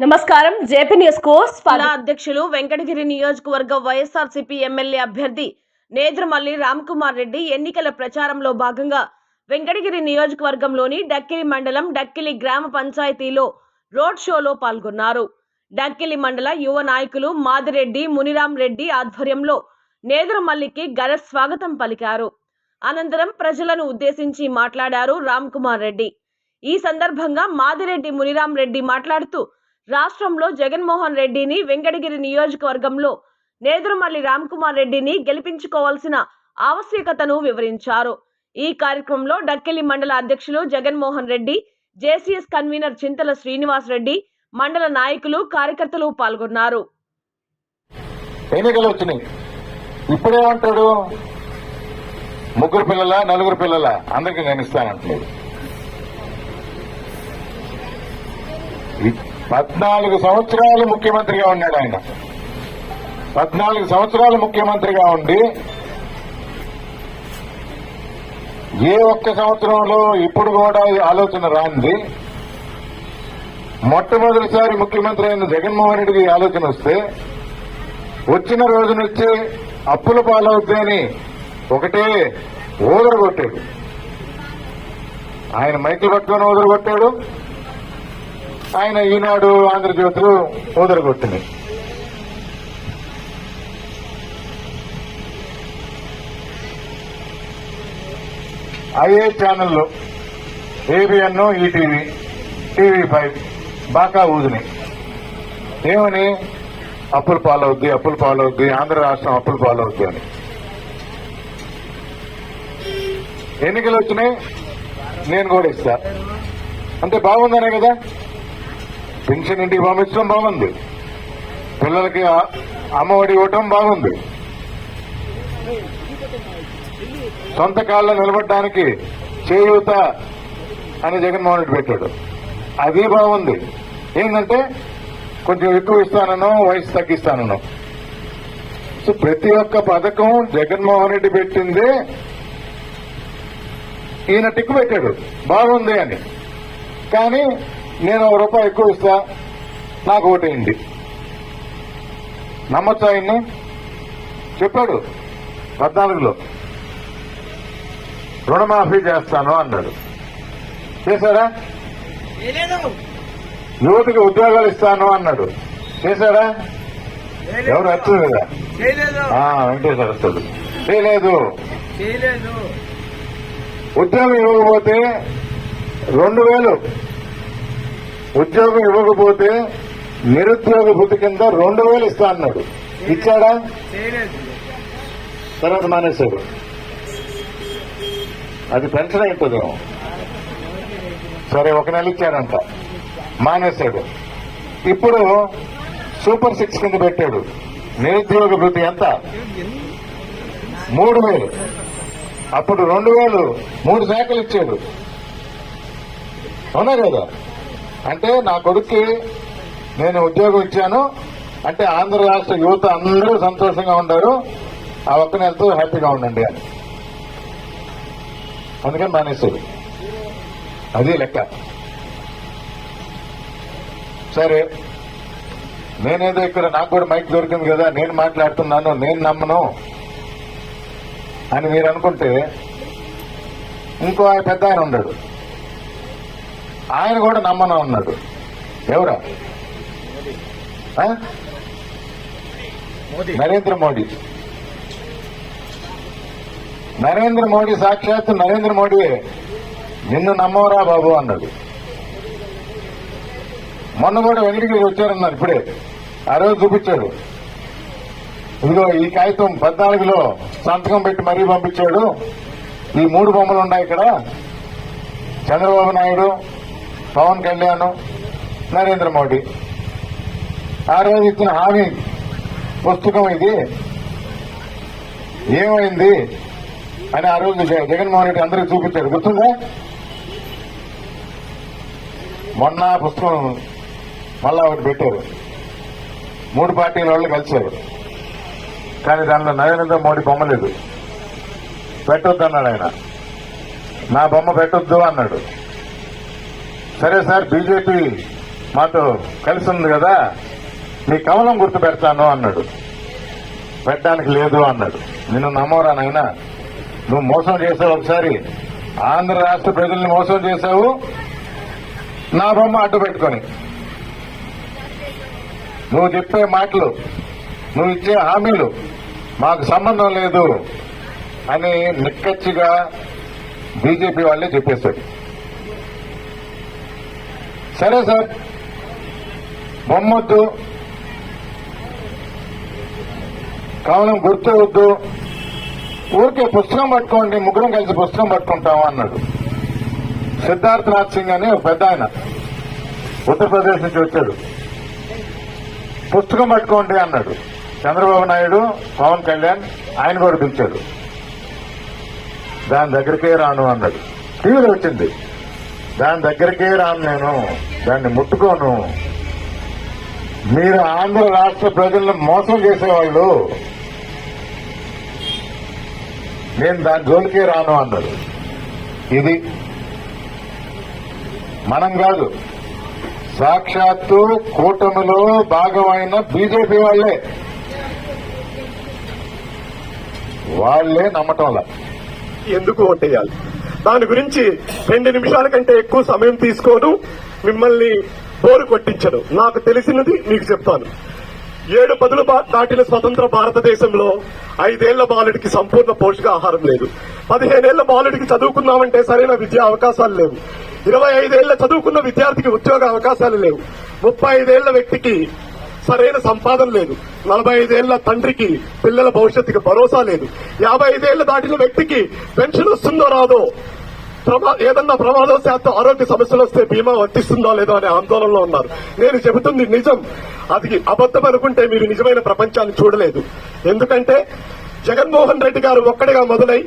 నమస్కారం. జేపీ న్యూస్కు అధ్యక్షులు వెంకటగిరి నియోజకవర్గ వైఎస్ఆర్సీపీ ఎమ్మెల్యే అభ్యర్థి నేదురుమల్లి రామ్కుమార్ రెడ్డి ఎన్నికల ప్రచారంలో భాగంగా వెంకటగిరి నియోజకవర్గంలోని డక్కిలి మండలం డక్కిలి గ్రామ పంచాయతీలో రోడ్ షోలో పాల్గొన్నారు. డక్కిలి మండల యువ నాయకులు మాదిరెడ్డి మునిరామ్ రెడ్డి ఆధ్వర్యంలో నేదురుమల్లికి ఘన స్వాగతం పలికారు. అనంతరం ప్రజలను ఉద్దేశించి మాట్లాడారు రామ్కుమార్ రెడ్డి. ఈ సందర్భంగా మాదిరెడ్డి మునిరామ్ రెడ్డి మాట్లాడుతూ రాష్ట్రంలో జగన్మోహన్ రెడ్డిని వెంకటగిరి నియోజకవర్గంలో నేదురుమల్లి రామ్కుమార్ రెడ్డిని గెలిపించుకోవాల్సిన ఆవశ్యకతను వివరించారు. ఈ కార్యక్రమంలో డక్కెలి మండల అధ్యక్షులు జగన్మోహన్ రెడ్డి జేసీఎస్ కన్వీనర్ చింతల శ్రీనివాస్ రెడ్డి మండల నాయకులు కార్యకర్తలు పాల్గొన్నారు. ఎన్నికలు వచ్చినాయి. ఇప్పుడేమంటాడు ముగ్గురు పిల్లల నలుగురు పిల్లల? అందరికీ నేను ఇస్తానంటున్నాడు. పద్నాలుగు సంవత్సరాలు ముఖ్యమంత్రిగా ఉన్నాడు ఆయన. పద్నాలుగు సంవత్సరాలు ముఖ్యమంత్రిగా ఉండి ఏ ఒక్క సంవత్సరంలో ఇప్పుడు కూడా ఈ ఆలోచన రాంది. మొట్టమొదటిసారి ముఖ్యమంత్రి అయిన జగన్మోహన్ రెడ్డికి ఆలోచన వస్తే వచ్చిన రోజు నుంచి అప్పుల పాలవుద్దని ఒకటే ఊదరగొట్టాడు. ఆయన మైకులు పట్టుకొని ఓదరగొట్టాడు ఆయన ఈనాడు ఆంధ్రజ్యోతులు ఊదరగొట్టింది ఐఏ అయ్యే ఛానల్లో ఏబిఎన్ ఈటీవీ టీవీ ఫైవ్ బాగా ఊదిని ఏమని? అప్పులు పాలవుద్ది అప్పులు పాలవుద్ది ఆంధ్ర రాష్ట్రం అప్పులు పాలవుద్ది అని. ఎన్నికలు వచ్చినాయి నేను కూడా ఇస్తా. అంటే బాగుందనే కదా? పెన్షన్ ఇంటికి పంపించడం బాగుంది. పిల్లలకి అమ్మఒడి ఇవ్వటం బాగుంది. సొంత కాళ్ళ నిలబడడానికి చేయూత అని జగన్మోహన్ రెడ్డి పెట్టాడు. అది బాగుంది. ఏంటంటే కొంచెం ఎక్కువ ఇస్తానను వయసు తగ్గిస్తానను. సో ప్రతి ఒక్క పథకం జగన్మోహన్ రెడ్డి పెట్టిందే ఈయన టిక్కు పెట్టాడు. బాగుంది అని. కానీ నేను ఒక రూపాయి ఎక్కువ ఇస్తా నాకు ఓటేయండి నమ్మచ్చా ఆయన్ని? చెప్పాడు పద్నాలుగులో. రుణమాఫీ చేస్తాను అన్నాడు. చేశారా యువతకి ఉద్యోగాలు ఇస్తాను అన్నాడు. చేశారా ఎవరు వస్తుంది కదా? వెంకటేశ్వర వస్తుంది చేయలేదు. ఉద్యోగం ఇవ్వకపోతే రెండు వేలు. ఉద్యోగం ఇవ్వకపోతే నిరుద్యోగ భృతి కింద రెండు వేలు ఇస్తా అన్నాడు. ఇచ్చాడా? తర్వాత మానేశాడు. అది పెన్షన్ అయిపోదు సరే ఒక నెల ఇచ్చాడంట. మానేశాడు. ఇప్పుడు సూపర్ సిక్స్ కింద పెట్టాడు. నిరుద్యోగ భృతి ఎంత? మూడు వేలు. అప్పుడు రెండు వేలు మూడు శాఖలు ఇచ్చాడు. అవునా కదా అంటే నా కొడుక్కి నేను ఉద్యోగం ఇచ్చాను. అంటే ఆంధ్ర రాష్ట్ర యువత అందరూ సంతోషంగా ఉంటారు ఆ ఒక్క నెలతో హ్యాపీగా ఉండండి అని. అందుకని మానేశారు. అది లెక్క. సరే నేనేదో ఇక్కడ నాకు కూడా మైక్ దొరికింది కదా నేను మాట్లాడుతున్నాను నేను నమ్మను అని మీరు అనుకుంటే ఇంకో ఆయన పెద్ద ఆయన ఉండడు. ఆయన కూడా నమ్మను అన్నాడు. ఎవరా? నరేంద్ర మోడీ. నరేంద్ర మోడీ సాక్షాత్ నరేంద్ర మోడీ నిన్ను నమ్మవరా బాబు అన్నాడు. మొన్న కూడా వెంకటగిరి వచ్చారన్నారు ఇప్పుడే. ఆ రోజు చూపించాడు ఇదిగో ఈ కాగితం పద్నాలుగులో సంతకం పెట్టి మరీ పంపించాడు. ఈ మూడు బొమ్మలు ఉన్నాయి ఇక్కడ. చంద్రబాబు నాయుడు పవన్ కళ్యాణ్ నరేంద్ర మోడీ. ఆ రోజు ఇచ్చిన హామీ పుస్తకం ఇది. ఏమైంది అని ఆ రోజు జగన్మోహన్ రెడ్డి అందరికి చూపించారు. గుర్తుందా? మొన్న పుస్తకం మళ్ళా ఒకటి పెట్టారు. మూడు పార్టీల వాళ్ళు కలిశారు. కానీ దానిలో నరేంద్ర మోడీ బొమ్మ లేదు. పెట్టొద్దు అన్నాడు ఆయన. నా బొమ్మ పెట్టొద్దు అన్నాడు. సరే సార్ బీజేపీ మాతో కలిసి ఉంది కదా నీ కమలం గుర్తు పెడతాను అన్నాడు. పెట్టడానికి లేదు అన్నాడు. నిన్ను నమ్మోరానైనా నువ్వు మోసం చేసావు ఒకసారి. ఆంధ్ర రాష్ట్ర ప్రజల్ని మోసం చేశావు నా బొమ్మ అడ్డు పెట్టుకొని. నువ్వు చెప్పే మాటలు నువ్వు ఇచ్చే హామీలు మాకు సంబంధం లేదు అని నిక్కచ్చిగా బీజేపీ వాళ్ళే చెప్పేశాడు సరే సార్. బొమ్మొద్దు. కావలం గుర్తు వద్దు ఊరికే పుస్తకం పట్టుకోండి ముగ్గురం కలిసి పుస్తకం పట్టుకుంటాం అన్నాడు. సిద్ధార్థనాథ్ సింగ్ అని పెద్ద ఆయన. ఉత్తరప్రదేశ్ నుంచి వచ్చాడు. పుస్తకం పట్టుకోండి అన్నాడు. చంద్రబాబు నాయుడు పవన్ కళ్యాణ్ ఆయన కూడా పిలిచాడు. దాని దగ్గరికే రాను అన్నాడు. టీవీలో వచ్చింది. దాని దగ్గరికే రాను నేను. దాన్ని ముట్టుకోను. మీరు ఆంధ్ర రాష్ట్ర ప్రజలను మోసం చేసేవాళ్ళు. నేను దాని జోలికే రాను అన్నారు. ఇది మనం కాదు. సాక్షాత్తు కూటమిలో భాగమైన బీజేపీ వాళ్ళే వాళ్ళే నమ్మటంలా ఎందుకు ఓటేయాలి? దాని గురించి రెండు నిమిషాల కంటే ఎక్కువ సమయం తీసుకోను. మిమ్మల్ని బోరు కొట్టించను. నాకు తెలిసినది మీకు చెప్తాను. ఏడు పదులు దాటిన స్వతంత్ర భారతదేశంలో ఐదేళ్ళ బాలుడికి సంపూర్ణ పోషకాహారం లేదు. పదిహేనేళ్ళ బాలుడికి చదువుకున్నామంటే సరైన విద్యా అవకాశాలు లేవు. ఇరవై ఐదేళ్ళ చదువుకున్న విద్యార్థికి ఉద్యోగ అవకాశాలు లేవు. ముప్పై ఐదేళ్ళ వ్యక్తికి సరైన సంపాదన లేదు. నలభై ఐదేళ్ళ తండ్రికి పిల్లల భవిష్యత్తుకి భరోసా లేదు. యాభై ఐదేళ్ళ దాటిన వ్యక్తికి పెన్షన్ వస్తుందో రాదో ఏదన్నా ప్రమాదవశాత్తు ఆరోగ్య సమస్యలు వస్తే బీమా వర్తిస్తుందో లేదో అనే ఆందోళనలో ఉన్నారు. నేను చెబుతుంది నిజం. అది అబద్ధం అనుకుంటే మీరు నిజమైన ప్రపంచాన్ని చూడలేదు. ఎందుకంటే జగన్మోహన్ రెడ్డి గారు ఒక్కడిగా మొదలై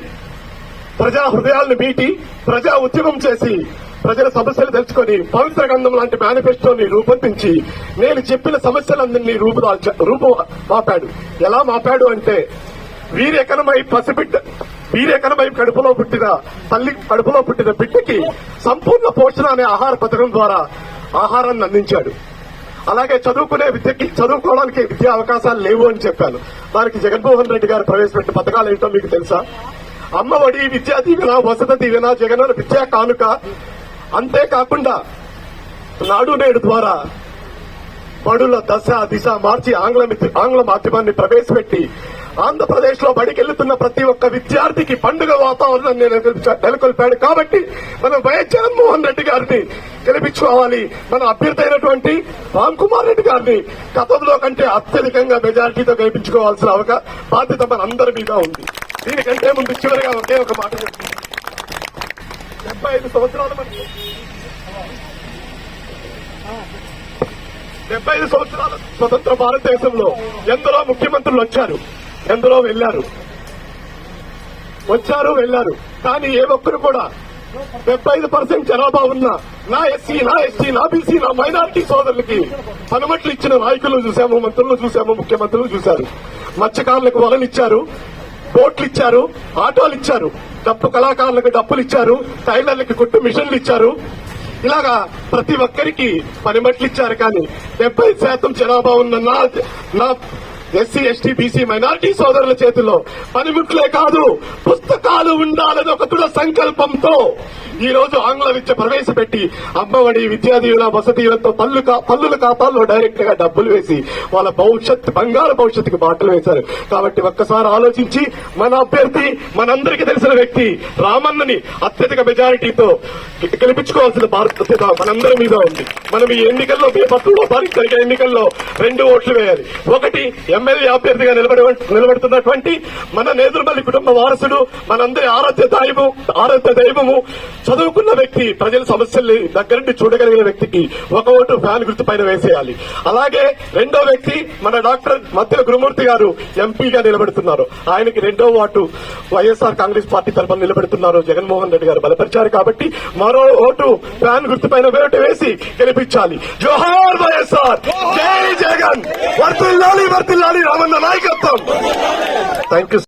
ప్రజా హృదయాలను మీటి ప్రజా ఉద్యమం చేసి ప్రజల సమస్యలు తెలుసుకొని పవిత్ర గంధం లాంటి మేనిఫెస్టోని రూపొందించి నేను చెప్పిన సమస్యలందరినీ రూపుదాల్చ రూపు మాపాడు. ఎలా మాపాడు అంటే వీరెకనమై పసిబిడ్డ వీరెకనమై కడుపులో పుట్టిన తల్లి కడుపులో పుట్టిన బిడ్డకి సంపూర్ణ పోషణ అనే ఆహార పథకం ద్వారా ఆహారాన్ని అందించాడు. అలాగే చదువుకునే విద్యకి చదువుకోవడానికి విద్యా అవకాశాలు లేవు అని చెప్పాను. దానికి జగన్మోహన్ రెడ్డి గారు ప్రవేశపెట్టిన పథకాలు ఏంటో మీకు తెలుసా? అమ్మఒడి విద్యా దీవెన వసతి దీవెన జగన్ విద్యా కానుక. అంతేకాకుండా నాడు నేడు ద్వారా బడుల దశ దిశ మార్చి ఆంగ్ల ఆంగ్ల మాధ్యమాన్ని ప్రవేశపెట్టి ఆంధ్రప్రదేశ్లో బడికెళ్తున్న ప్రతి ఒక్క విద్యార్థికి పండుగ వాతావరణం నెలకొల్పాడు కాబట్టి మనం వైఎస్ జగన్మోహన్ రెడ్డి గారిని గెలిపించుకోవాలి. మన అభ్యర్థి అయినటువంటి రామ్ కుమార్ రెడ్డి గారిని గతంలో కంటే అత్యధికంగా మెజారిటీతో గెలిపించుకోవాల్సిన అవక బాధ్యత మనందరి మీద ఉంది. దీనికంటే ముందు చివరిగా ఒకే ఒక మాట చెప్తున్నాను డెబ్బై ఐదు సంవత్సరాల మనకి డెబ్బై ఐదు సంవత్సరాల స్వతంత్ర భారతదేశంలో ఎందరో ముఖ్యమంత్రులు వచ్చారు. ఎందరో వెళ్ళారు వచ్చారు వెళ్ళారు కానీ ఏ ఒక్కరు కూడా డెబ్బై ఐదు పర్సెంట్ జనాభా ఉన్న నా ఎస్సీ నా ఎస్టీ నా బీసీ నా మైనారిటీ సోదరులకి పనుమట్లు ఇచ్చిన నాయకులు చూశాము మంత్రులు చూశాము ముఖ్యమంత్రులు చూశారు. మత్స్యకారులకు వలలు ఇచ్చారు బోట్లు ఇచ్చారు ఆటోలు ఇచ్చారు డప్పు కళాకారులకు డప్పులు ఇచ్చారు టైలర్లకి కుట్టు మిషన్లు ఇచ్చారు ఇలాగా ప్రతి ఒక్కరికి పనిమట్లు ఇచ్చారు కానీ డెబ్బై శాతం జనాభా ఉన్న నా నా ఎస్సీ ఎస్టీ బీసీ మైనార్టీ సోదరుల చేతిలో పనిముట్లే కాదు పుస్తకాలు ఉండాలని ఒక దృఢ సంకల్పంతో ఈ రోజు ఆంగ్ల విద్య ప్రవేశపెట్టి అమ్మఒడి విద్యా దీవెన వసతి పళ్ళు కా- పల్లుల ఖాతాల్లో డైరెక్ట్గా డబ్బులు వేసి వాళ్ళ భవిష్యత్ బంగారు భవిష్యత్తుకి బాటలు వేశారు. కాబట్టి ఒక్కసారి ఆలోచించి మన అభ్యర్థి మనందరికీ తెలిసిన వ్యక్తి రామన్నని అత్యధిక మెజారిటీతో గెలిపించుకోవాల్సిన బాధ్యత మనందరి మీద ఉంది. మనం ఈ ఎన్నికల్లో మే భారీ జరిగే ఎన్నికల్లో రెండు ఓట్లు వేయాలి. ఒకటి ఎమ్మెల్యే అభ్యర్థిగా నిలబడి నిలబడుతున్నటువంటి మన నేదురుమల్లి కుటుంబ వారసుడు మనందరి ఆరాధ్య దైవం ఆరాధ్య దైవము చదువుకున్న వ్యక్తి ప్రజల సమస్యల్ని దగ్గరుండి చూడగలిగిన వ్యక్తికి ఒక ఓటు ఫ్యాన్ గుర్తు పైన వేసేయాలి. అలాగే రెండో వ్యక్తి మన డాక్టర్ మధ్య గురుమూర్తి గారు ఎంపీగా నిలబెడుతున్నారు. ఆయనకి రెండో ఓటు వైఎస్ఆర్ కాంగ్రెస్ పార్టీ తరఫున నిలబెడుతున్నారు జగన్మోహన్ రెడ్డి గారు బలపరిచారు కాబట్టి మరో ఓటు ఫ్యాన్ గుర్తు పైన ఓటు వేసి గెలిపించాలి. జోహార్ వైఎస్ఆర్! జై జగన్! వర్తిల్లాలి వర్తిల్లాలి రామన్న నాయకత్వం! Thank you